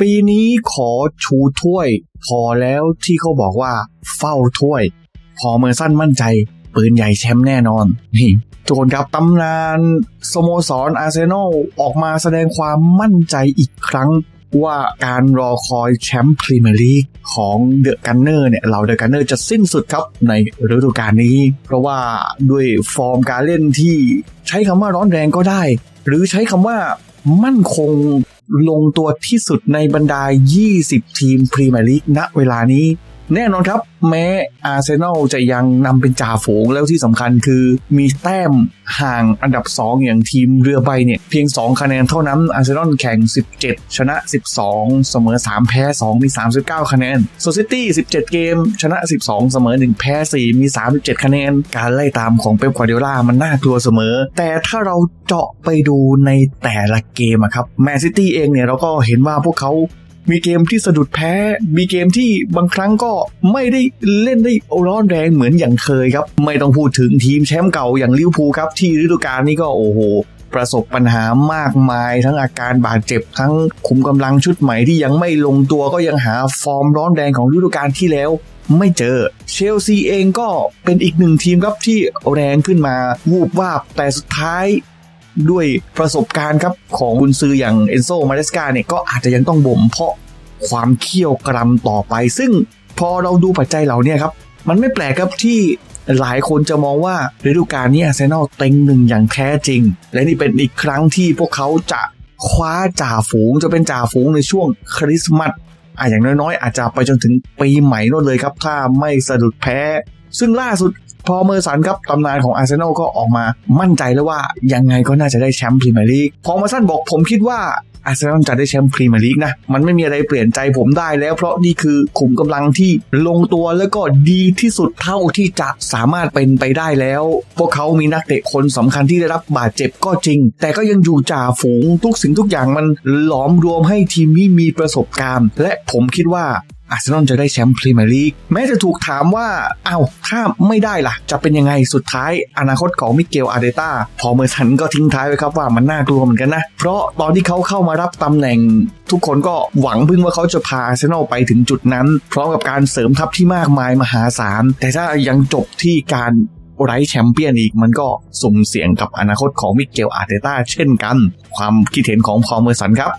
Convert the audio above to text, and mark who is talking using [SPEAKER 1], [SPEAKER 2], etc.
[SPEAKER 1] ปีนี้ขอชูถ้วย พอแล้วที่เขาบอกว่า เฝ้าถ้วย พอเมอร์สันมั่นใจ ปืนใหญ่แชมป์แน่นอนนี่ทุกคนครับตำนานสโมสรอาร์เซนอลออกมาแสดงความมั่นใจอีกครั้งว่าการรอคอยแชมป์พรีเมียร์ลีกของเดอะกันเนอร์เนี่ยเหล่าเดอะกันเนอร์จะสิ้นสุดครับในฤดูกาลนี้ เพราะว่าด้วยฟอร์มการเล่นที่ใช้คำว่าร้อนแรงก็ได้ หรือใช้คำว่า มั่นคงลงตัวที่สุดในบรรดา 20 ทีมพรีเมียร์ลีกณเวลานี้ แน่นอนครับ แม้อาร์เซนอลจะยังนำเป็นจ่าฝูงแล้วที่สำคัญคือมีแต้มห่างอันดับ 2 อย่างทีมเรือใบเนี่ย เพียง 2 คะแนนเท่านั้นอาร์เซนอลแข่ง 17 ชนะ 12 เสมอ 3 แพ้ 2 มี 39 คะแนนโซซิตี้ 17 เกม ชนะ 12 เสมอ 1 แพ้ 4 มี 37 คะแนน การไล่ตามของเป๊ปควาร์ดิโอลามันน่ากลัวเสมอ แต่ถ้าเราเจาะไปดูในแต่ละเกมอะครับแมนซิตี้เองเนี่ยเราก็เห็นว่าพวกเขา มีเกมที่สะดุดแพ้ มีเกมที่บางครั้งก็ไม่ได้เล่นได้ร้อนแรงเหมือนอย่างเคยครับ ไม่ต้องพูดถึงทีมแชมป์เก่าอย่างลิเวอร์พูลครับ ที่ฤดูกาลนี้ก็โอ้โหประสบปัญหามากมาย ทั้งอาการบาดเจ็บทั้งคุมกำลังชุดใหม่ที่ยังไม่ลงตัวก็ยังหาฟอร์มร้อนแรงของฤดูกาลที่แล้วไม่เจอ เชลซีเองก็เป็นอีกหนึ่งทีมครับที่แรงขึ้นมาวูบวาบแต่สุดท้าย ด้วยประสบการณ์ครับของกุนซืออย่างเอนโซมาเดสกาเนี่ยก็อาจจะยังต้องบ่มเพาะความเขี้ยวกรำต่อไป ซึ่งพอเราดูปัจจัยเหล่านี้ครับ มันไม่แปลกครับที่หลายคนจะมองว่าฤดูกาลนี้อาร์เซนอลเต็งหนึ่งอย่างแท้จริง และนี่เป็นอีกครั้งที่พวกเขาจะคว้าจ่าฝูงจะเป็นจ่าฝูงในช่วงคริสต์มาสอะอย่างน้อยๆ อาจจะไปจนถึงปีใหม่นู่นเลยครับ ถ้าไม่สะดุดแพ้ ซึ่งล่าสุด พอเมอร์สันครับตำนานของอาร์เซนอลก็ออกมามั่นใจแล้วว่ายังไงก็น่าจะได้แชมป์พรีเมียร์ลีกพอเมอร์สันบอกผมคิดว่าอาร์เซนอลจะได้แชมป์พรีเมียร์ลีกนะ มันไม่มีอะไรเปลี่ยนใจผมได้แล้วเพราะนี่คือขุมกำลังที่ลงตัวแล้วก็ดีที่สุดเท่าที่จะสามารถเป็นไปได้แล้ว พวกเขามีนักเตะคนสำคัญที่ได้รับบาดเจ็บก็จริง แต่ก็ยังอยู่จ่าฝูงทุกสิ่งทุกอย่างมันหลอมรวมให้ทีมนี้มีประสบการณ์ และผมคิดว่า อาร์เซนอลจะได้แชมป์พรีเมียร์ลีกแม้จะถูกถามว่าเอา้าถ้าไม่ได้ล่ะ จะเป็นยังไงสุดท้าย อนาคตของมิเกลอาร์เดต้าพอเมอร์สันก็ทิ้งท้ายไว้ครับว่ามันน่ากลัวเหมือนกันนะ เพราะตอนที่เขาเข้ามารับตำแหน่ง ทุกคนก็หวังพึ่งว่าเขาจะพาอาร์เซนอลไปถึงจุดนั้น พร้อมกับการเสริมทัพที่มากมายมหาศาลแต่ถ้ายังจบที่การไร้แชมเปี้ยนอีกมันก็สุ่มเสี่ยงกับอนาคตของมิเกลอาร์เตต้าเช่นกัน ความคิดเห็นของพอเมอร์สันครับ